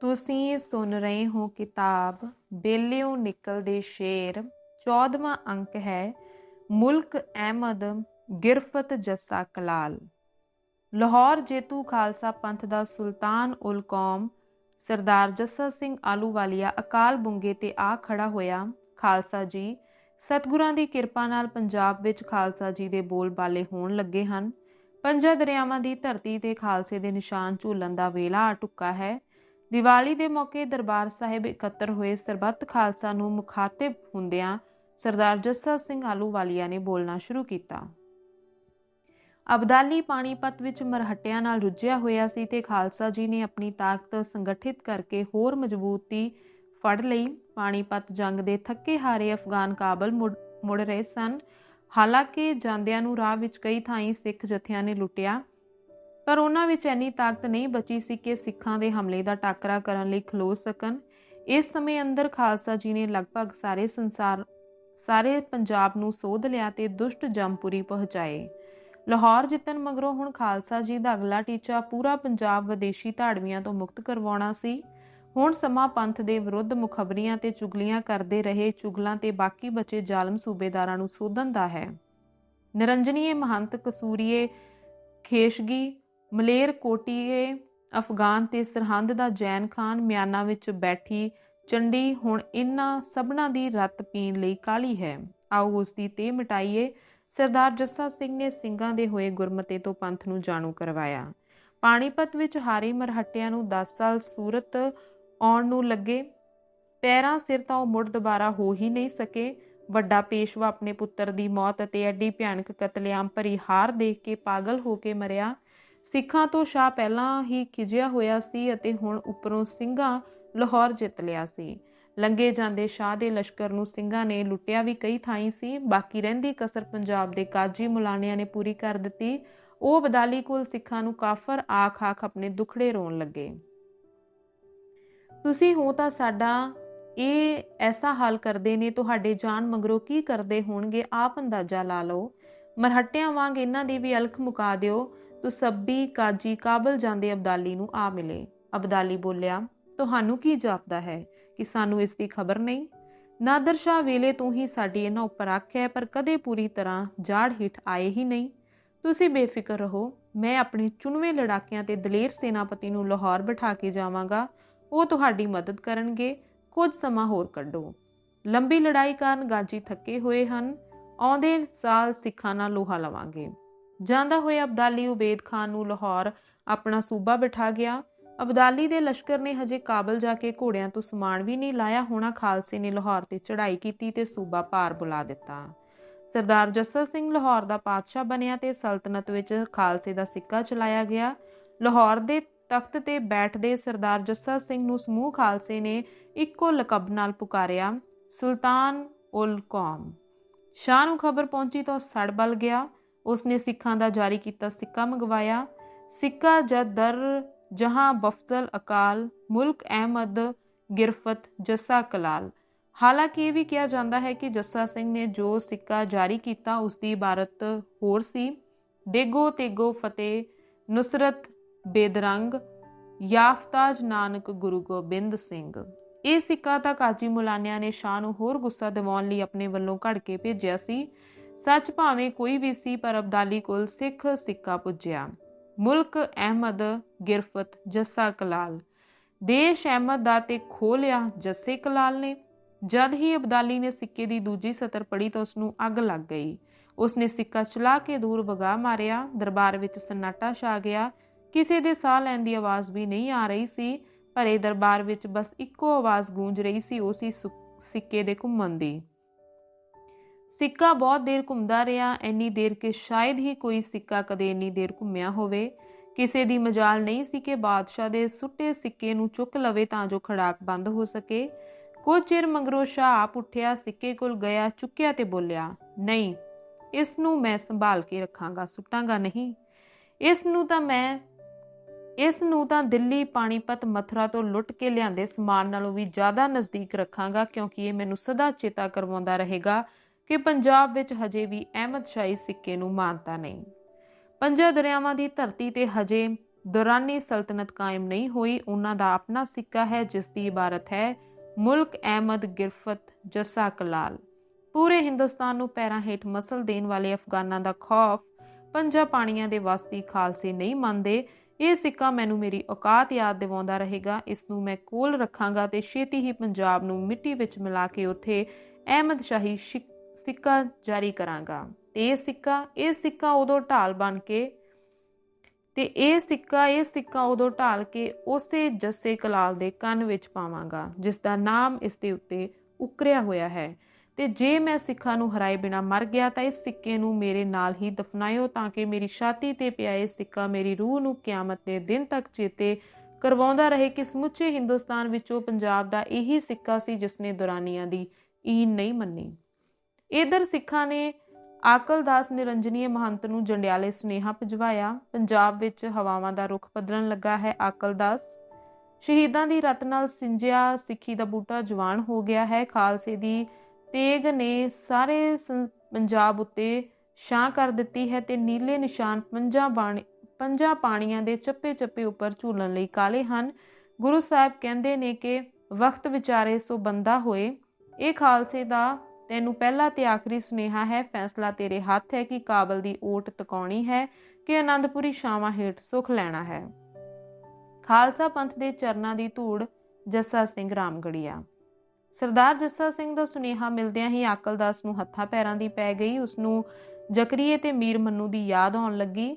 ਤੁਸੀਂ ਸੁਣ ਰਹੇ ਹੋ ਕਿਤਾਬ ਬੇਲਿਓ ਨਿਕਲਦੇ ਸ਼ੇਰ 14ਵਾਂ ਅੰਕ ਹੈ, ਮੁਲਕ ਅਹਿਮਦ, ਗਿਰਫਤ ਜੱਸਾ ਕਲਾਲ। ਲਾਹੌਰ ਜੇਤੂ ਖਾਲਸਾ ਪੰਥ ਦਾ ਸੁਲਤਾਨ ਉਲ ਕੌਮ, ਸਰਦਾਰ ਜੱਸਾ ਸਿੰਘ ਆਲੂਵਾਲੀਆ ਅਕਾਲ ਬੁੰਗੇ ਤੇ ਆ ਖੜਾ ਹੋਇਆ। ਖਾਲਸਾ ਜੀ, ਸਤਿਗੁਰਾਂ ਦੀ ਕਿਰਪਾ ਨਾਲ ਪੰਜਾਬ ਵਿੱਚ ਖਾਲਸਾ ਜੀ ਦੇ ਬੋਲ ਬਾਲੇ ਹੋਣ ਲੱਗੇ ਹਨ। ਪੰਜਾਂ ਦਰਿਆਵਾਂ ਦੀ ਧਰਤੀ ਤੇ ਖਾਲਸੇ ਦੇ ਨਿਸ਼ਾਨ ਝੂਲਣ ਦਾ ਵੇਲਾ ਆ ਟੁੱਕਾ ਹੈ। ਦੀਵਾਲੀ ਦੇ ਮੌਕੇ ਦਰਬਾਰ ਸਾਹਿਬ ਇਕੱਤਰ ਹੋਏ ਸਰਬੱਤ ਖਾਲਸਾ ਨੂੰ ਮੁਖਾਤਿਬ ਹੁੰਦਿਆਂ ਸਰਦਾਰ ਜੱਸਾ ਸਿੰਘ ਆਲੂਵਾਲੀਆ ਨੇ ਬੋਲਣਾ ਸ਼ੁਰੂ ਕੀਤਾ। ਅਬਦਾਲੀ ਪਾਣੀਪਤ ਵਿੱਚ ਮਰਹਟਿਆਂ ਨਾਲ ਰੁੱਝਿਆ ਹੋਇਆ ਸੀ ਤੇ ਖਾਲਸਾ ਜੀ ਨੇ ਆਪਣੀ ਤਾਕਤ ਸੰਗਠਿਤ ਕਰਕੇ ਹੋਰ ਮਜ਼ਬੂਤੀ ਫੜ ਲਈ। ਪਾਣੀਪਤ ਜੰਗ ਦੇ ਥੱਕੇ ਹਾਰੇ ਅਫਗਾਨ ਕਾਬਲ ਮੁੜ ਮੁੜ ਰਹੇ ਸਨ। ਹਾਲਾਂਕਿ ਜਾਂਦਿਆਂ ਨੂੰ ਰਾਹ ਵਿੱਚ ਕਈ ਥਾਈਂ ਸਿੱਖ ਜਥਿਆਂ ਨੇ ਲੁੱਟਿਆ। ਪਰ ਉਹਨਾਂ ਵਿੱਚ ਇੰਨੀ ਤਾਕਤ ਨਹੀਂ ਬਚੀ ਸੀ ਕਿ ਸਿੱਖਾਂ ਦੇ ਹਮਲੇ ਦਾ ਟਾਕਰਾ ਕਰਨ ਲਈ ਖਲੋ ਸਕਣ। ਇਸ ਸਮੇਂ ਅੰਦਰ ਖਾਲਸਾ ਜੀ ਨੇ ਲਗਭਗ ਸਾਰੇ ਸੰਸਾਰ, ਸਾਰੇ ਪੰਜਾਬ ਨੂੰ ਸੋਧ ਲਿਆ ਤੇ ਦੁਸ਼ਟ ਜੰਮਪੁਰੀ ਪਹੁੰਚਾਏ। ਲਾਹੌਰ ਜਿੱਤਣ ਮਗਰੋਂ ਹੁਣ ਖਾਲਸਾ ਜੀ ਦਾ ਅਗਲਾ ਟੀਚਾ ਪੂਰਾ ਪੰਜਾਬ ਵਿਦੇਸ਼ੀ ਧਾੜਵੀਆਂ ਤੋਂ ਮੁਕਤ ਕਰਵਾਉਣਾ ਸੀ। ਹੁਣ ਸਮਾਂ ਪੰਥ ਦੇ ਵਿਰੁੱਧ ਮੁਖਬਰੀਆਂ ਤੇ ਚੁਗਲੀਆਂ ਕਰਦੇ ਰਹੇ ਚੁਗਲਾਂ ਤੇ ਬਾਕੀ ਬਚੇ ਜ਼ਾਲਮ ਸੂਬੇਦਾਰਾਂ ਨੂੰ ਸੋਧਣ ਦਾ ਹੈ। ਨਿਰੰਜਨੀਏ ਮਹੰਤ ਕਸੂਰੀਏ ਖੇਸ਼ਗੀ ਮਲੇਰ ਕੋਟੀਏ ਅਫਗਾਨ ਤੇ ਸਰਹੰਦ ਦਾ ਜੈਨ ਖਾਨ ਮਿਆਨਾ ਵਿੱਚ ਬੈਠੀ ਚੰਡੀ ਹੁਣ ਇਨ੍ਹਾਂ ਸਭਨਾਂ ਦੀ ਰੱਤ ਪੀਣ ਲਈ ਕਾਲੀ ਹੈ। ਆਓ ਉਸ ਦੀ ਤੇ ਮਿਟਾਈਏ। ਸਰਦਾਰ ਜੱਸਾ ਸਿੰਘ ਨੇ ਸਿੰਘਾਂ ਦੇ ਹੋਏ ਗੁਰਮਤੇ ਤੋਂ ਪੰਥ ਨੂੰ ਜਾਣੂ ਕਰਵਾਇਆ। ਪਾਣੀਪਤ ਵਿੱਚ ਹਾਰੇ ਮਰਹੱਟਿਆਂ ਨੂੰ 10 ਸਾਲ ਸੂਰਤ ਆਉਣ ਨੂੰ ਲੱਗੇ। ਪੈਰਾਂ ਸਿਰ ਤਾਂ ਉਹ ਮੁੜ ਦੁਬਾਰਾ ਹੋ ਹੀ ਨਹੀਂ ਸਕੇ। ਵੱਡਾ ਪੇਸ਼ਵਾ ਆਪਣੇ ਪੁੱਤਰ ਦੀ ਮੌਤ ਅਤੇ ਐਡੀ ਭਿਆਨਕ ਕਤਲੇਆਮ ਭਰੀ ਹਾਰ ਦੇਖ ਕੇ ਪਾਗਲ ਹੋ ਕੇ ਮਰਿਆ। ਸਿੱਖਾਂ ਤੋਂ ਸ਼ਾਹ ਪਹਿਲਾਂ ਹੀ ਖਿਜਿਆ ਹੋਇਆ ਸੀ ਅਤੇ ਹੁਣ ਉੱਪਰੋਂ ਸਿੰਘਾਂ ਲਾਹੌਰ ਜਿੱਤ ਲਿਆ ਸੀ। ਲੰਗੇ ਜਾਂਦੇ ਸ਼ਾਹ ਦੇ ਲਸ਼ਕਰ ਨੂੰ ਸਿੰਘਾਂ ਨੇ ਲੁੱਟਿਆ ਵੀ ਕਈ ਥਾਈਂ ਸੀ। ਬਾਕੀ ਰਹਿੰਦੀ ਕਸਰ ਪੰਜਾਬ ਦੇ ਕਾਜੀ ਮੁਲਾਣਿਆਂ ਨੇ ਪੂਰੀ ਕਰ ਦਿੱਤੀ। ਉਹ ਬਦਾਲੀ ਕੋਲ ਸਿੱਖਾਂ ਨੂੰ ਕਾਫਰ ਆਖ ਆਖ ਆਪਣੇ ਦੁਖੜੇ ਰੋਣ ਲੱਗੇ। ਤੁਸੀਂ ਹੋ ਤਾਂ ਸਾਡਾ, ਇਹ ਐਸਾ ਹਾਲ ਕਰਦੇ ਨੇ, ਤੁਹਾਡੇ ਜਾਨ ਮਗਰੋਂ ਕੀ ਕਰਦੇ ਹੋਣਗੇ, ਆਪ ਅੰਦਾਜ਼ਾ ਲਾ ਲਓ। ਮਰਹੱਟਿਆਂ ਵਾਂਗ ਇਹਨਾਂ ਦੀ ਵੀ ਅਲਖ ਮੁਕਾ ਦਿਓ। ਤੁਸੱਬੀ ਕਾਜੀ ਕਾਬਲ ਜਾਂਦੇ ਅਬਦਾਲੀ ਨੂੰ ਆ ਮਿਲੇ। ਅਬਦਾਲੀ ਬੋਲਿਆ, ਤੁਹਾਨੂੰ ਕੀ ਜਾਪਦਾ ਹੈ ਕਿ ਸਾਨੂੰ ਇਸ ਦੀ ਖਬਰ ਨਹੀਂ? ਨਾਦਰ ਸ਼ਾਹ ਵੇਲੇ ਤੋਂ ਹੀ ਸਾਡੀ ਇਹਨਾਂ ਉੱਪਰ ਅੱਖ ਹੈ ਪਰ ਕਦੇ ਪੂਰੀ ਤਰ੍ਹਾਂ ਜਾੜ ਹਿੱਟ ਆਏ ਹੀ ਨਹੀਂ। ਤੁਸੀਂ ਬੇਫਿਕਰ ਰਹੋ, ਮੈਂ ਆਪਣੇ ਚੁਣਵੇਂ ਲੜਾਕਿਆਂ ਤੇ ਦਲੇਰ ਸੈਨਾਪਤੀ ਨੂੰ ਲਾਹੌਰ ਬਿਠਾ ਕੇ ਜਾਵਾਂਗਾ। ਉਹ ਤੁਹਾਡੀ ਮਦਦ ਕਰਨਗੇ। ਕੁਝ ਸਮਾਂ ਹੋਰ ਕੱਢੋ। ਲੰਬੀ ਲੜਾਈ ਕਾਰਨ ਗਾਜੀ ਥੱਕੇ ਹੋਏ ਹਨ। ਆਉਂਦੇ ਸਾਲ ਸਿੱਖਾਂ ਨਾਲ ਲੋਹਾ ਲਵਾਂਗੇ। ਜਾਂਦਾ ਹੋਇਆ ਅਬਦਾਲੀ ਉਬੇਦ ਖਾਨ ਨੂੰ ਲਾਹੌਰ ਆਪਣਾ ਸੂਬਾ ਬਿਠਾ ਗਿਆ। ਅਬਦਾਲੀ ਦੇ ਲਸ਼ਕਰ ਨੇ ਹਜੇ ਕਾਬਲ ਜਾ ਕੇ ਘੋੜਿਆਂ ਤੋਂ ਸਮਾਨ ਵੀ ਨਹੀਂ ਲਾਇਆ। ਹੋਣਾ ਖਾਲਸੇ ਨੇ ਲਾਹੌਰ ਤੇ ਚੜ੍ਹਾਈ ਕੀਤੀ ਤੇ ਸੂਬਾ ਭਾਰ ਬੁਲਾ ਦਿੱਤਾ। ਸਰਦਾਰ ਜੱਸਾ ਸਿੰਘ ਲਾਹੌਰ ਦਾ ਪਾਤਸ਼ਾਹ ਬਣਿਆ ਤੇ ਸਲਤਨਤ ਵਿੱਚ ਖਾਲਸੇ ਦਾ ਸਿੱਕਾ ਚਲਾਇਆ ਗਿਆ। ਲਾਹੌਰ ਦੇ ਤਖਤ ਤੇ ਬੈਠਦੇ ਸਰਦਾਰ ਜੱਸਾ ਸਿੰਘ ਨੂੰ ਸਮੂਹ ਖਾਲਸੇ ਨੇ ਇੱਕੋ ਲਕਬ ਨਾਲ ਪੁਕਾਰਿਆ, ਸੁਲਤਾਨ ਉਲ ਕੌਮ। ਸ਼ਾਹ ਨੂੰ ਖਬਰ ਪਹੁੰਚੀ ਤਾਂ ਸੜ ਬਲ ਗਿਆ। ਉਸਨੇ ਸਿੱਖਾਂ ਦਾ ਜਾਰੀ ਕੀਤਾ ਸਿੱਕਾ ਮੰਗਵਾਇਆ। ਸਿੱਕਾ ਜਦ ਦਰ ਜਹਾਂ ਬਫਜ਼ਲ ਅਕਾਲ ਮੁਲਕ ਅਹਿਮਦ ਗਿਰਫਤ ਜੱਸਾ ਕਲਾਲ। ਹਾਲਾਂਕਿ ਇਹ ਵੀ ਕਿਹਾ ਜਾਂਦਾ ਹੈ ਕਿ ਜੱਸਾ ਸਿੰਘ ਨੇ ਜੋ ਸਿੱਕਾ ਜਾਰੀ ਕੀਤਾ ਉਸ ਦੀ ਇਬਾਰਤ ਹੋਰ ਸੀ। ਦੇਗੋ ਤੇਗੋ ਫਤਿਹ ਨੁਸਰਤ ਬੇਦਰੰਗ ਯਾਫਤਾਜ ਨਾਨਕ ਗੁਰੂ ਗੋਬਿੰਦ ਸਿੰਘ। ਇਹ ਸਿੱਕਾ ਤਾਂ ਕਾਜੀ ਮੁਲਾਨਿਆ ਨੇ ਸ਼ਾਹ ਨੂੰ ਹੋਰ ਗੁੱਸਾ ਦਿਵਾਉਣ ਲਈ ਆਪਣੇ ਵੱਲੋਂ ਘੜ ਕੇ ਭੇਜਿਆ ਸੀ। ਸੱਚ ਭਾਵੇਂ ਕੋਈ ਵੀ ਸੀ, ਪਰ ਅਬਦਾਲੀ ਕੋਲ ਸਿੱਖ ਸਿੱਕਾ ਪੁੱਜਿਆ। ਮੁਲਕ ਅਹਿਮਦ, ਗਿਰਫਤ, ਜੱਸਾ ਕਲਾਲ। ਦੇਸ਼ ਅਹਿਮਦ ਦਾ ਤੇ ਖੋਲਿਆ ਜੱਸੇ ਕਲਾਲ ਨੇ। ਜਦ ਹੀ ਅਬਦਾਲੀ ਨੇ ਸਿੱਕੇ ਦੀ ਦੂਜੀ ਸਤਰ ਪੜੀ ਤਾਂ ਉਸ ਨੂੰ ਅੱਗ ਲੱਗ ਗਈ। ਉਸਨੇ ਸਿੱਕਾ ਚਲਾ ਕੇ ਦੂਰ ਵਗਾ ਮਾਰਿਆ। ਦਰਬਾਰ ਵਿੱਚ ਸਨਾਟਾ ਛਾ ਗਿਆ। ਕਿਸੇ ਦੇ ਸਾਹ ਲੈਣ ਦੀ ਆਵਾਜ਼ ਵੀ ਨਹੀਂ ਆ ਰਹੀ ਸੀ, ਭਰੇ ਦਰਬਾਰ ਵਿੱਚ ਬਸ ਇੱਕੋ ਆਵਾਜ਼ ਗੂੰਜ ਰਹੀ ਸੀ, ਉਹ ਸੀ, ਸਿੱਕੇ ਦੇ ਘੁੰਮਣ ਦੀ। ਸਿੱਕਾ ਬਹੁਤ ਦੇਰ ਘੁੰਮਦਾ ਰਿਹਾ, ਇੰਨੀ ਦੇਰ ਕਿ ਸ਼ਾਇਦ ਹੀ ਕੋਈ ਸਿੱਕਾ ਕਦੇ ਇੰਨੀ ਦੇਰ ਘੁੰਮਿਆ ਹੋਵੇ। ਕਿਸੇ ਦੀ ਮਜਾਲ ਨਹੀਂ ਸੀ ਕਿ ਬਾਦਸ਼ਾਹ ਦੇ ਸੁੱਟੇ ਸਿੱਕੇ ਨੂੰ ਚੁੱਕ ਲਵੇ ਤਾਂ ਜੋ ਖੜਾਕ ਬੰਦ ਹੋ ਸਕੇ। ਕੁਝ ਚਿਰ ਮੰਗਰੋ ਸ਼ਾਹ ਆਪ ਉੱਠਿਆ, ਸਿੱਕੇ ਕੋਲ ਗਿਆ, ਚੁੱਕਿਆ ਤੇ ਬੋਲਿਆ, ਨਹੀਂ, ਇਸ ਨੂੰ ਮੈਂ ਸੰਭਾਲ ਕੇ ਰੱਖਾਂਗਾ, ਸੁੱਟਾਂਗਾ ਨਹੀਂ। ਇਸ ਨੂੰ ਤਾਂ ਮੈਂ, ਇਸ ਨੂੰ ਤਾਂ ਦਿੱਲੀ ਪਾਣੀਪਤ ਮਥਰਾ ਤੋਂ ਲੁੱਟ ਕੇ ਲਿਆਂਦੇ ਸਮਾਨ ਨਾਲੋਂ ਵੀ ਜ਼ਿਆਦਾ ਨਜ਼ਦੀਕ ਰੱਖਾਂਗਾ, ਕਿਉਂਕਿ ਇਹ ਮੈਨੂੰ ਸਦਾ ਚੇਤਾ ਕਰਵਾਉਂਦਾ ਰਹੇਗਾ। ਕਿ ਪੰਜਾਬ ਵਿੱਚ ਹਜੇ ਵੀ ਅਹਿਮਦ ਸ਼ਾਹੀ ਸਿੱਕੇ ਨੂੰ ਮਾਨਤਾ ਨਹੀਂ। ਪੰਜਾਂ ਦਰਿਆਵਾਂ ਦੀ ਧਰਤੀ ਤੇ ਹਜੇ ਦੌਰਾਨੀ ਸਲਤਨਤ ਕਾਇਮ ਨਹੀਂ ਹੋਈ, ਉਹਨਾਂ ਦਾ ਆਪਣਾ ਸਿੱਕਾ ਹੈ, ਜਿਸ ਦੀ ਇਬਾਰਤ ਹੈ ਮੁਲਕ ਅਹਿਮਦ ਗਿਰਫਤ ਜੱਸਾ ਕਲਾਲ। ਪੂਰੇ ਹਿੰਦੁਸਤਾਨ ਨੂੰ ਪੈਰਾਂ ਹੇਠ ਮਸਲ ਦੇਣ ਵਾਲੇ ਅਫਗਾਨਾਂ ਦਾ ਖੌਫ ਪੰਜਾਂ ਪਾਣੀਆਂ ਦੇ ਵਾਸਤੇ ਖਾਲਸੇ ਨਹੀਂ ਮੰਨਦੇ। ਇਹ ਸਿੱਕਾ ਮੈਨੂੰ ਮੇਰੀ ਔਕਾਤ ਯਾਦ ਦਿਵਾਉਂਦਾ ਰਹੇਗਾ। ਇਸ ਨੂੰ ਮੈਂ ਕੋਲ ਰੱਖਾਂਗਾ ਤੇ ਛੇਤੀ ਹੀ ਪੰਜਾਬ ਨੂੰ ਮਿੱਟੀ ਵਿੱਚ ਮਿਲਾ ਕੇ ਉੱਥੇ ਅਹਿਮਦ ਸ਼ਾਹੀ ਸਿੱਕਾ ਜਾਰੀ ਕਰਾਂਗਾ। ਤੇ ਇਹ ਸਿੱਕਾ ਇਹ ਸਿੱਕਾ ਉਦੋਂ ਢਾਲ ਬਣ ਕੇ, ਤੇ ਇਹ ਸਿੱਕਾ ਇਹ ਸਿੱਕਾ ਉਦੋਂ ਢਾਲ ਕੇ ਉਸੇ ਜੱਸੇ ਕਲਾਲ ਦੇ ਕੰਨ ਵਿੱਚ ਪਾਵਾਂਗਾ, ਜਿਸ ਦਾ ਨਾਮ ਇਸ ਦੇ ਉੱਤੇ ਉਕਰਿਆ ਹੋਇਆ ਹੈ। ਤੇ ਜੇ ਮੈਂ ਸਿੱਖਾਂ ਨੂੰ ਹਰਾਏ ਬਿਨਾ ਮਰ ਗਿਆ, ਤਾਂ ਇਸ ਸਿੱਕੇ ਨੂੰ ਮੇਰੇ ਨਾਲ ਹੀ ਦਫਨਾਇਓ, ਤਾਂ ਕਿ ਮੇਰੀ ਛਾਤੀ ਤੇ ਪਿਆ ਇਹ ਸਿੱਕਾ ਮੇਰੀ ਰੂਹ ਨੂੰ ਕਿਆਮਤ ਦੇ ਦਿਨ ਤੱਕ ਚੇਤੇ ਕਰਵਾਉਂਦਾ ਰਹੇ। ਕਿ ਸਮੁੱਚੇ ਹਿੰਦੁਸਤਾਨ ਵਿੱਚੋਂ ਪੰਜਾਬ ਦਾ ਇਹੀ ਸਿੱਕਾ ਸੀ, ਜਿਸ ਨੇ ਦੁਰਾਨੀਆਂ ਦੀ ਈਨ ਨਹੀਂ ਮੰਨੀ। ਇਧਰ ਸਿੱਖਾਂ ਨੇ ਆਕਲਦਾਸ ਨਿਰੰਜਨੀਏ ਮਹੰਤ ਨੂੰ ਜੰਡਿਆਲੇ ਸੁਨੇਹਾ ਭਜਵਾਇਆ। ਪੰਜਾਬ ਵਿੱਚ ਹਵਾਵਾਂ ਦਾ ਰੁਖ ਬਦਲਣ ਲੱਗਾ ਹੈ ਆਕਲਦਾਸ ਸ਼ਹੀਦਾਂ ਦੀ ਰਤ ਨਾਲ ਸਿੰਜਿਆ ਸਿੱਖੀ ਦਾ ਬੂਟਾ ਜਵਾਨ ਹੋ ਗਿਆ ਹੈ। ਖਾਲਸੇ ਦੀ ਤੇਗ ਨੇ ਸਾਰੇ ਪੰਜਾਬ ਉੱਤੇ ਛਾਂ ਕਰ ਦਿੱਤੀ ਹੈ ਤੇ ਨੀਲੇ ਨਿਸ਼ਾਨ ਪੰਜਾਂ ਬਾਣੀ ਪੰਜਾਂ ਪਾਣੀਆਂ ਦੇ ਚੱਪੇ ਚੱਪੇ ਉੱਪਰ ਝੂਲਣ ਲਈ ਕਾਲੇ ਹਨ। ਗੁਰੂ ਸਾਹਿਬ ਕਹਿੰਦੇ ਨੇ ਕਿ ਵਕਤ ਵਿਚਾਰੇ ਸੋ ਬੰਦਾ ਹੋਏ। ਇਹ ਖਾਲਸੇ ਦਾ ਤੈਨੂੰ ਪਹਿਲਾ ਤੇ ਆਖਰੀ ਸੁਨੇਹਾ ਹੈ, ਫੈਸਲਾ ਤੇਰੇ ਹੱਥ ਹੈ ਕਿ ਕਾਬਲ ਦੀ ਓਟ ਤਕਾਉਣੀ ਹੈ ਕਿ ਆਨੰਦਪੁਰੀ ਛਾਵਾਂ ਹੇਠ ਸੁਖ ਲੈਣਾ ਹੈ। ਖਾਲਸਾ ਪੰਥ ਦੇ ਚਰਨਾਂ ਦੀ ਧੂੜ, ਜੱਸਾ ਸਿੰਘ ਰਾਮਗੜੀਆ। ਸਰਦਾਰ ਜੱਸਾ ਸਿੰਘ ਦਾ ਸੁਨੇਹਾ ਮਿਲਦਿਆਂ ਹੀ ਆਕਲਦਾਸ ਨੂੰ ਹੱਥਾਂ ਪੈਰਾਂ ਦੀ ਪੈ ਗਈ। ਉਸ ਨੂੰ ਜਕਰੀਏ ਤੇ ਮੀਰ ਮੰਨੂ ਦੀ ਯਾਦ ਆਉਣ ਲੱਗੀ।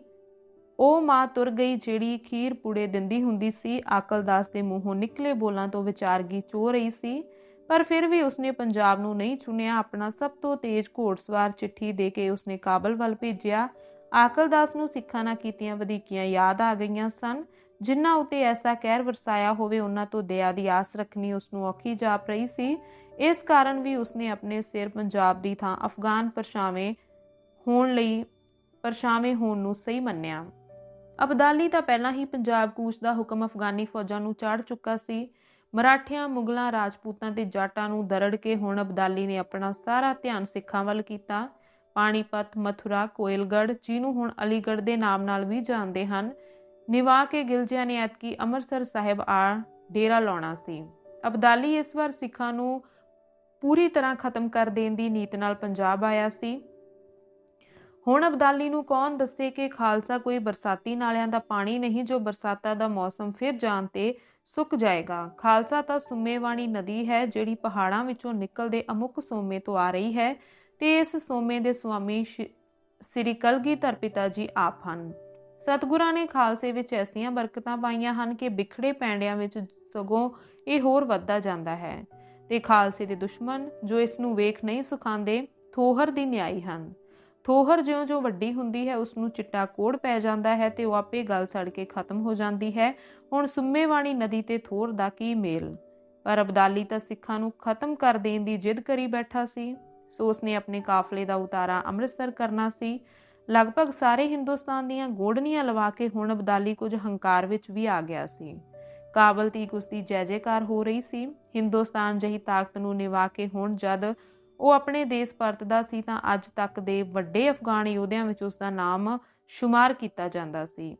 ਉਹ ਮਾਂ ਤੁਰ ਗਈ ਜਿਹੜੀ ਖੀਰ ਪੂੜੇ ਦਿੰਦੀ ਹੁੰਦੀ ਸੀ। ਆਕਲਦਾਸ ਦੇ ਮੂੰਹੋਂ ਨਿਕਲੇ ਬੋਲਾਂ ਤੋਂ ਵਿਚਾਰਗੀ ਚੋ ਰਹੀ ਸੀ। ਪਰ ਫਿਰ ਵੀ ਉਸਨੇ ਪੰਜਾਬ ਨੂੰ ਨਹੀਂ ਚੁਣਿਆ। ਆਪਣਾ ਸਭ ਤੋਂ ਤੇਜ਼ ਘੋੜਸਵਾਰ ਚਿੱਠੀ ਦੇ ਕੇ ਉਸਨੇ ਕਾਬਲ ਵੱਲ ਭੇਜਿਆ। ਆਕਲਦਾਸ ਨੂੰ ਸਿੱਖਾਂ ਨਾਲ ਕੀਤੀਆਂ ਵਧੀਕੀਆਂ ਯਾਦ ਆ ਗਈਆਂ ਸਨ। ਜਿਨ੍ਹਾਂ ਉਤੇ ਐਸਾ ਕਹਿਰ ਵਰਸਾਇਆ ਹੋਵੇ, ਉਹਨਾਂ ਤੋਂ ਦਇਆ ਦੀ ਆਸ ਰੱਖਣੀ ਉਸ ਨੂੰ ਔਖੀ ਜਾਪ ਰਹੀ ਸੀ। ਇਸ ਕਾਰਨ ਵੀ ਉਸਨੇ ਆਪਣੇ ਸਿਰ ਪੰਜਾਬ ਦੀ ਥਾਂ ਅਫਗਾਨ ਪਰਛਾਵੇਂ ਹੋਣ ਲਈ, ਪਰਛਾਵੇਂ ਹੋਣ ਨੂੰ ਸਹੀ ਮੰਨਿਆ। ਅਬਦਾਲੀ ਤਾਂ ਪਹਿਲਾਂ ਹੀ ਪੰਜਾਬ ਕੂਚ ਦਾ ਹੁਕਮ ਅਫਗਾਨੀ ਫੌਜਾਂ ਨੂੰ ਚੜ ਚੁੱਕਾ ਸੀ। ਮਰਾਠਿਆਂ, ਮੁਗਲਾਂ, ਰਾਜਪੂਤਾਂ ਤੇ ਜਾਟਾਂ ਨੂੰ ਦਰੜ ਕੇ ਹੁਣ ਅਬਦਾਲੀ ਨੇ ਆਪਣਾ ਸਾਰਾ ਧਿਆਨ ਸਿੱਖਾਂ ਵੱਲ ਕੀਤਾ। ਪਾਣੀਪਤ, ਮਥੁਰਾ ਕੋਇਲਗੜ ਜਿਹਨੂੰ ਹੁਣ ਅਲੀਗੜ ਦੇ ਨਾਮ ਨਾਲ ਵੀ ਜਾਣਦੇ ਹਨ, ਨਿਵਾ ਕੇ ਗਿਲਜਿਆਂ ਨੇ ਐਤਕੀ ਅੰਮ੍ਰਿਤਸਰ ਸਾਹਿਬ ਆ ਡੇਰਾ ਲਾਉਣਾ ਸੀ। ਅਬਦਾਲੀ ਇਸ ਵਾਰ ਸਿੱਖਾਂ ਨੂੰ ਪੂਰੀ ਤਰ੍ਹਾਂ ਖਤਮ ਕਰ ਦੇਣ ਦੀ ਨੀਤ ਨਾਲ ਪੰਜਾਬ ਆਇਆ ਸੀ। ਹੁਣ ਅਬਦਾਲੀ ਨੂੰ ਕੌਣ ਦੱਸੇ ਕਿ ਖਾਲਸਾ ਕੋਈ ਬਰਸਾਤੀ ਨਾਲਿਆਂ ਦਾ ਪਾਣੀ ਨਹੀਂ, ਜੋ ਬਰਸਾਤਾਂ ਦਾ ਮੌਸਮ ਫਿਰ ਜਾਣ ਤੇ ਸੁੱਕ ਜਾਏਗਾ। ਖਾਲਸਾ ਤਾਂ ਸੁੰਮੇਵਾਣੀ ਨਦੀ ਹੈ, ਜਿਹੜੀ ਪਹਾੜਾਂ ਵਿੱਚੋਂ ਨਿਕਲਦੇ ਅਮੁੱਕ ਸੋਮੇ ਤੋਂ ਆ ਰਹੀ ਹੈ ਤੇ ਇਸ ਸੋਮੇ ਦੇ ਸੁਆਮੀ ਸ੍ਰੀ ਕਲਗੀਧਰ ਪਿਤਾ ਜੀ ਆਪ ਹਨ। ਸਤਗੁਰਾਂ ਨੇ ਖਾਲਸੇ ਵਿੱਚ ਐਸੀਆਂ ਬਰਕਤਾਂ ਪਾਈਆਂ ਹਨ ਕਿ ਵਿਖੜੇ ਪੈਂਡਿਆਂ ਵਿੱਚ ਸਗੋਂ ਇਹ ਹੋਰ ਵੱਧਦਾ ਜਾਂਦਾ ਹੈ ਤੇ ਖਾਲਸੇ ਦੇ ਦੁਸ਼ਮਣ ਜੋ ਇਸ ਨੂੰ ਵੇਖ ਨਹੀਂ ਸੁਖਾਂਦੇ, ਥੋਹਰ ਦੀ ਨਿਆਈ ਹਨ। ਥੋਹਰ ਜਿਉਂ-ਜਿਉਂ ਵੱਡੀ ਹੁੰਦੀ ਹੈ ਉਸ ਨੂੰ ਚਿੱਟਾ ਕੋੜ ਪੈ ਜਾਂਦਾ ਹੈ ਤੇ ਉਹ ਆਪੇ ਗਲ ਸੜ ਕੇ ਖਤਮ ਹੋ ਜਾਂਦੀ ਹੈ। ਹੁਣ ਸੁੰਮੇਵਾਣੀ ਨਦੀ ਤੇ ਥੋਰ ਦਾ ਕੀ ਮੇਲ? ਪਰ ਅਬਦਾਲੀ ਤਾਂ ਸਿੱਖਾਂ ਨੂੰ ਖਤਮ ਕਰ ਦੇਣ ਦੀ ਜਿੱਦ ਕਰੀ ਬੈਠਾ ਸੀ। ਸੋ ਉਸਨੇ ਆਪਣੇ ਕਾਫਲੇ ਦਾ ਉਤਾਰਾ ਅੰਮ੍ਰਿਤਸਰ ਕਰਨਾ ਸੀ। ਲਗਭਗ ਸਾਰੇ ਹਿੰਦੁਸਤਾਨ ਦੀਆਂ ਗੋੜਨੀਆਂ ਲਵਾ ਕੇ ਹੁਣ ਅਬਦਾਲੀ ਕੁਝ ਹੰਕਾਰ ਵਿੱਚ ਵੀ ਆ ਗਿਆ ਸੀ। ਕਾਬਲ ਦੀ ਜੈ ਜੈਕਾਰ ਹੋ ਰਹੀ ਸੀ। ਹਿੰਦੁਸਤਾਨ ਜਹੀ ਤਾਕਤ ਨੂੰ ਨਿਵਾ ਕੇ ਹੁਣ ਜਦ ਉਹ ਆਪਣੇ ਦੇਸ਼ ਪਰਤਦਾ ਸੀ ਤਾਂ ਅੱਜ ਤੱਕ ਦੇ ਵੱਡੇ ਅਫਗਾਨ ਯੋਧਿਆਂ ਵਿੱਚ ਉਸ ਦਾ ਨਾਮ ਸ਼ੁਮਾਰ ਕੀਤਾ ਜਾਂਦਾ ਸੀ।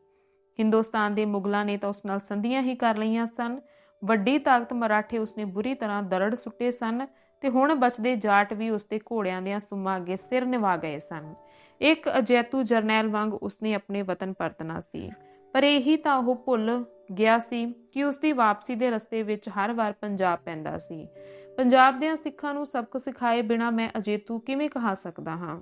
ਹਿੰਦੁਸਤਾਨ ਦੇ ਮੁਗਲਾਂ ਨੇ ਤਾਂ ਉਸ ਨਾਲ ਸੰਧੀਆਂ ਹੀ ਕਰ ਲਈਆਂ ਸਨ। ਵੱਡੀ ਤਾਕਤ ਮਰਾਠੇ ਉਸਨੇ ਬੁਰੀ ਤਰ੍ਹਾਂ ਦਰੜ ਸੁੱਟੇ ਸਨ ਤੇ ਹੁਣ ਬਚਦੇ ਜਾਟ ਵੀ ਉਸਦੇ ਘੋੜਿਆਂ ਦੀਆਂ ਸੁਮਾਂ ਅੱਗੇ ਸਿਰ ਨਿਵਾ ਗਏ ਸਨ। ਇੱਕ ਅਜੈਤੂ ਜਰਨੈਲ ਵਾਂਗ ਉਸਨੇ ਆਪਣੇ ਵਤਨ ਪਰਤਣਾ ਸੀ। ਪਰ ਇਹੀ ਤਾਂ ਉਹ ਭੁੱਲ ਗਿਆ ਸੀ ਕਿ ਉਸਦੀ ਵਾਪਸੀ ਦੇ ਰਸਤੇ ਵਿੱਚ ਹਰ ਵਾਰ ਪੰਜਾਬ ਪੈਂਦਾ ਸੀ। ਪੰਜਾਬ ਦੇ ਸਿੱਖਾਂ ਨੂੰ ਸਬਕ ਸਿਖਾਏ ਬਿਨਾ ਮੈਂ ਅਜੇਤੂ ਕਿਵੇਂ ਕਹਾ ਸਕਦਾ ਹਾਂ?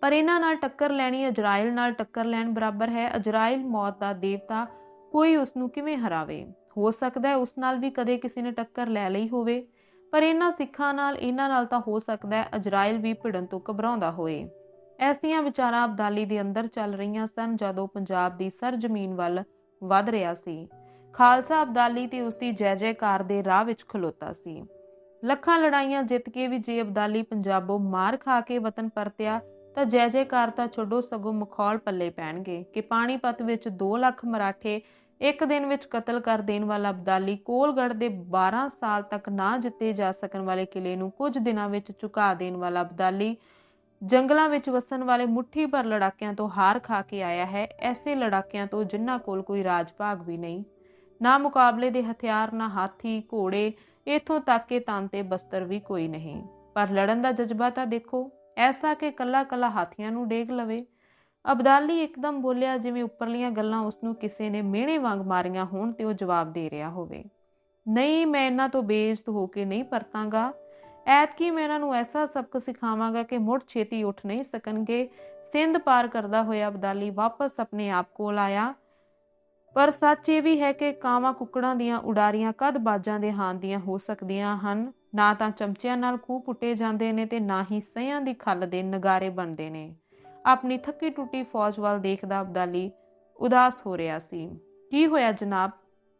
ਪਰ ਇਹਨਾਂ ਨਾਲ ਟੱਕਰ ਲੈਣੀ, ਅਜਰਾਇਲ ਨਾਲ ਟੱਕਰ ਲੈਣ ਬਰਾਬਰ ਹੈ। ਅਜਰਾਇਲ ਮੌਤ ਦਾ ਦੇਵਤਾ ਕੋਈ ਉਸ ਨੂੰ ਕਿਵੇਂ ਹਰਾਵੇ? ਹੋ ਸਕਦਾ ਹੈ ਉਸ ਨਾਲ ਵੀ ਕਦੇ ਕਿਸੇ ਨੇ ਟੱਕਰ ਲੈ ਲਈ ਹੋਵੇ। ਪਰ ਇਹਨਾਂ ਸਿੱਖਾਂ ਨਾਲ, ਇਹਨਾਂ ਨਾਲ ਤਾਂ ਹੋ ਸਕਦਾ ਹੈ ਅਜਰਾਇਲ ਵੀ ਭਿੜਨ ਤੋਂ ਘਬਰਾਉਂਦਾ ਹੋਵੇ। ਐਸੀਆਂ ਵਿਚਾਰਾਂ ਅਬਦਾਲੀ ਦੇ ਅੰਦਰ ਚੱਲ ਰਹੀਆਂ ਸਨ ਜਦੋਂ ਪੰਜਾਬ ਦੀ ਸਰ ਜ਼ਮੀਨ ਵੱਲ ਵੱਧ ਰਿਹਾ ਸੀ। ਖਾਲਸਾ ਅਬਦਾਲੀ ਤੇ ਉਸ ਦੀ ਜੈ ਜੈਕਾਰ ਦੇ ਰਾਹ ਵਿੱਚ ਖਲੋਤਾ ਸੀ। ਲੱਖਾਂ ਲੜਾਈਆਂ ਜਿੱਤ ਕੇ ਵੀ ਜੇ ਅਬਦਾਲੀ ਪੰਜਾਬੋਂ ਮਾਰ ਖਾ ਕੇ ਵਤਨ ਪਰਤਿਆ, ਤਾਂ ਜੈ ਜੈਕਾਰ ਤਾਂ ਛੱਡੋ ਸਗੋਂ ਮਖੌਲ ਪੱਲੇ ਪੈਣਗੇ ਕਿ ਪਾਣੀਪਤ ਵਿੱਚ 2 ਲੱਖ ਮਰਾਠੇ ਇੱਕ ਦਿਨ ਵਿੱਚ ਕਤਲ ਕਰ ਦੇਣ ਵਾਲਾ ਅਬਦਾਲੀ ਕੋਲਗੜ ਦੇ 12 ਸਾਲ ਤੱਕ ਨਾ ਜਿੱਤੇ ਜਾ ਸਕਣ ਵਾਲੇ ਕਿਲੇ ਨੂੰ ਕੁਝ ਦਿਨਾਂ ਵਿੱਚ ਝੁਕਾ ਦੇਣ ਵਾਲਾ ਅਬਦਾਲੀ ਜੰਗਲਾਂ ਵਿੱਚ ਵਸਣ ਵਾਲੇ ਮੁੱਠੀ ਭਰ ਲੜਾਕਿਆਂ ਤੋਂ ਹਾਰ ਖਾ ਕੇ ਆਇਆ ਹੈ। ਐਸੇ ਲੜਾਕਿਆਂ ਤੋਂ ਜਿਨ੍ਹਾਂ ਕੋਲ ਕੋਈ ਰਾਜ ਭਾਗ ਵੀ ਨਹੀਂ। ਨਾ ਮੁਕਾਬਲੇ ਦੇ ਹਥਿਆਰ, ਨਾ ਹਾਥੀ, ਘੋੜੇ ਇਥੋਂ ਤੱਕ ਕਿ ਤਨ ਤੇ ਬਸਤਰ ਵੀ ਕੋਈ ਨਹੀਂ। ਪਰ ਲੜਨ ਦਾ ਜਜ਼ਬਾ ਤਾਂ ਦੇਖੋ, ਐਸਾ ਕਿ ਕੱਲਾ ਕੱਲਾ ਹਾਥੀਆਂ ਨੂੰ ਡੇਗ ਲਵੇ। ਅਬਦਾਲੀ ਇੱਕਦਮ ਬੋਲਿਆ, ਜਿਵੇਂ ਉੱਪਰਲੀਆਂ ਗੱਲਾਂ ਉਸ ਨੂੰ ਕਿਸੇ ਨੇ ਮਿਹਣੇ ਵਾਂਗ ਮਾਰੀਆਂ ਹੋਣ ਤੇ ਉਹ ਜਵਾਬ ਦੇ ਰਿਹਾ ਹੋਵੇ। ਨਹੀਂ, ਮੈਂ ਇਹਨਾਂ ਤੋਂ ਬੇਇੱਜ਼ਤ ਹੋ ਕੇ ਨਹੀਂ ਪਰਤਾਂਗਾ। ਐਤਕੀ ਮੈਂ ਇਹਨਾਂ ਨੂੰ ਐਸਾ ਸਬਕ ਸਿਖਾਵਾਂਗਾ ਕਿ ਮੁੜ ਛੇਤੀ ਉੱਠ ਨਹੀਂ ਸਕਣਗੇ। ਸਿੰਧ ਪਾਰ ਕਰਦਾ ਹੋਇਆ ਅਬਦਾਲੀ ਵਾਪਸ ਆਪਣੇ ਆਪ ਕੋਲ ਆਇਆ। ਪਰ ਸੱਚ ਇਹ ਵੀ ਹੈ ਕਿ ਕਾਵਾਂ ਕੁੱਕੜਾਂ ਦੀਆਂ ਉਡਾਰੀਆਂ ਕਦ ਬਾਜਾਂ ਦੇ ਹਾਂ ਦੀਆਂ ਹੋ ਸਕਦੀਆਂ ਹਨ? ਨਾ ਤਾਂ ਚਮਚਿਆਂ ਨਾਲ ਖੂਹ ਪੁੱਟੇ ਜਾਂਦੇ ਨੇ ਤੇ ਨਾ ਹੀ ਸਈਆਂ ਦੀ ਖੱਲ ਦੇ ਨਗਾਰੇ ਬਣਦੇ ਨੇ। ਆਪਣੀ ਥੱਕੀ ਟੁੱਟੀ ਫੌਜ ਵੱਲ ਦੇਖਦਾ ਅਬਦਾਲੀ ਉਦਾਸ ਹੋ ਰਿਹਾ ਸੀ। ਕੀ ਹੋਇਆ ਜਨਾਬ?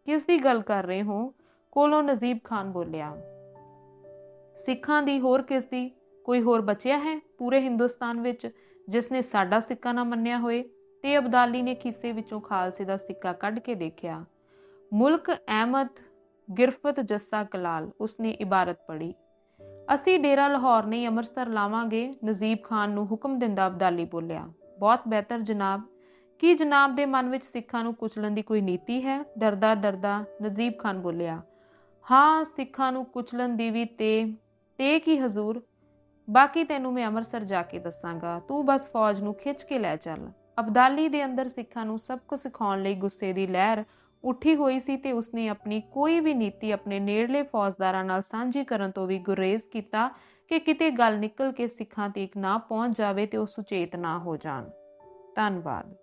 ਕਿਸ ਦੀ ਗੱਲ ਕਰ ਰਹੇ ਹੋ? ਕੋਲੋਂ ਨਜ਼ੀਬ ਖਾਨ ਬੋਲਿਆ। ਸਿੱਖਾਂ ਦੀ ਹੋਰ ਕਿਸ ਦੀ? ਕੋਈ ਹੋਰ ਬਚਿਆ ਹੈ ਪੂਰੇ ਹਿੰਦੁਸਤਾਨ ਵਿੱਚ ਜਿਸ ਨੇ ਸਾਡਾ ਸਿੱਕਾ ਨਾ ਮੰਨਿਆ ਹੋਏ? ਤੇ ਅਬਦਾਲੀ ਨੇ ਖੀਸੇ ਵਿੱਚੋਂ ਖਾਲਸੇ ਦਾ ਸਿੱਕਾ ਕੱਢ ਕੇ ਦੇਖਿਆ। ਮੁਲਕ ਅਹਿਮਦ, ਗਿਰਫਤ ਜੱਸਾ ਕਲਾਲ, ਉਸਨੇ ਇਬਾਰਤ ਪੜ੍ਹੀ। ਅਸੀਂ ਡੇਰਾ ਲਾਹੌਰ ਨਹੀਂ ਅੰਮ੍ਰਿਤਸਰ ਲਾਵਾਂਗੇ, ਨਜ਼ੀਬ ਖਾਨ ਨੂੰ ਹੁਕਮ ਦਿੰਦਾ ਅਬਦਾਲੀ ਬੋਲਿਆ। ਬਹੁਤ ਬਿਹਤਰ ਜਨਾਬ। ਕੀ ਜਨਾਬ ਦੇ ਮਨ ਵਿੱਚ ਸਿੱਖਾਂ ਨੂੰ ਕੁਚਲਣ ਦੀ ਕੋਈ ਨੀਤੀ ਹੈ? ਡਰਦਾ ਡਰਦਾ ਨਜ਼ੀਬ ਖਾਨ ਬੋਲਿਆ। ਹਾਂ, ਸਿੱਖਾਂ ਨੂੰ ਕੁਚਲਣ ਦੀ ਵੀ ਤੇ ਤੇ ਕੀ ਹਜ਼ੂਰ? ਬਾਕੀ ਤੈਨੂੰ ਮੈਂ ਅੰਮ੍ਰਿਤਸਰ ਜਾ ਕੇ ਦੱਸਾਂਗਾ। ਤੂੰ ਬਸ ਫੌਜ ਨੂੰ ਖਿੱਚ ਕੇ ਲੈ ਚੱਲ। ਅਬਦਾਲੀ ਦੇ ਅੰਦਰ ਸਿੱਖਾਂ ਨੂੰ ਸਭ ਕੁਝ ਸਿਖਾਉਣ ਲਈ ਗੁੱਸੇ ਦੀ ਲਹਿਰ ਉੱਠੀ ਹੋਈ ਸੀ ਤੇ ਉਸਨੇ ਆਪਣੀ ਕੋਈ ਵੀ ਨੀਤੀ ਆਪਣੇ ਨੇੜਲੇ ਫੌਜਦਾਰਾਂ ਨਾਲ ਸਾਂਝੀ ਕਰਨ ਤੋਂ ਵੀ ਗੁਰੇਜ਼ ਕੀਤਾ ਕਿ ਕਿਤੇ ਗੱਲ ਨਿਕਲ ਕੇ ਸਿੱਖਾਂ ਤੀਕ ਨਾ ਪਹੁੰਚ ਜਾਵੇ ਤੇ ਉਹ ਸੁਚੇਤ ਨਾ ਹੋ ਜਾਣ। ਧੰਨਵਾਦ।